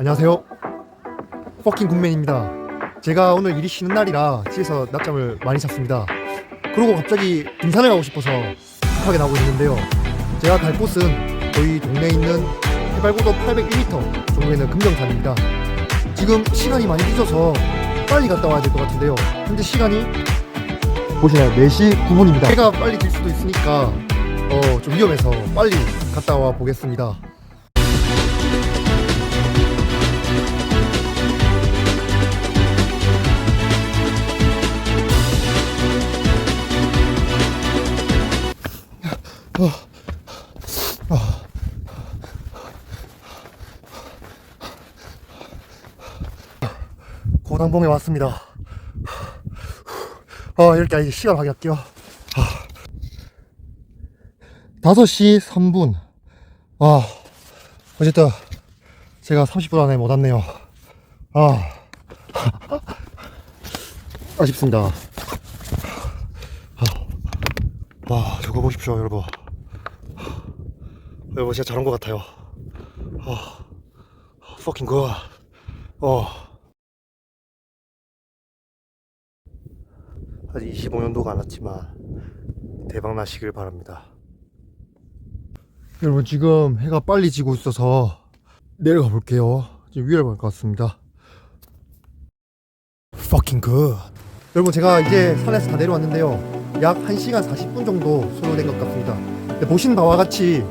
안녕하세요. 퍼킹 굿맨입니다. 제가 오늘 일이 쉬는 날이라 집에서 낮잠을 많이 잤습니다. 그리고 갑자기 등산을 가고 싶어서 급하게 나오고 있는데요. 제가 갈 곳은 저희 동네에 있는 해발고도 801m 정도에 있는 금정산입니다. 지금 시간이 많이 늦어서 빨리 갔다 와야 될 것 같은데요. 현재 시간이 보시나요? 4시 9분입니다. 해가 빨리 질 수도 있으니까 어, 좀 위험해서 빨리 갔다 와 보겠습니다. 고당봉에 왔습니다. 아, 이렇게 시간 확인할게요. 아. 5시 3분. 아, 어쨌든 제가 30분 안에 못 왔네요. 아, 아쉽습니다. 아. 와, 저거 보십시오, 여러분. 여러분, 진짜 잘한 것 같아요. 아, fucking good. 어. 아직 25년도가 안 왔지만 대박 나시길 바랍니다. 여러분 지금 해가 빨리 지고 있어서 내려가 볼게요. 지금 위험할 것 같습니다. Fucking good. 여러분 제가 이제 산에서 다 내려왔는데요. 약 1시간 40분 정도 소요된 것 같습니다. 보시는 바와 같이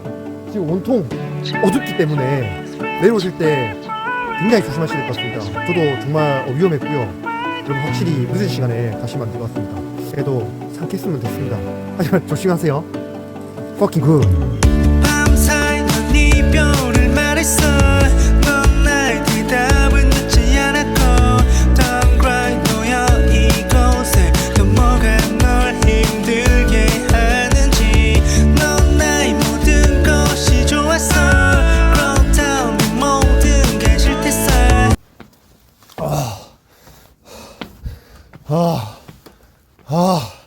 지금 온통 어둡기 때문에 내려오실 때 굉장히 조심하셔야 될 것 같습니다. 저도 정말 어, 위험했고요. 여러분 확실히 늦은 시간에 안될 것 같습니다. 그래도 삼켰으면 됐습니다. 하지만 조심하세요. Good. 밤 아, 아,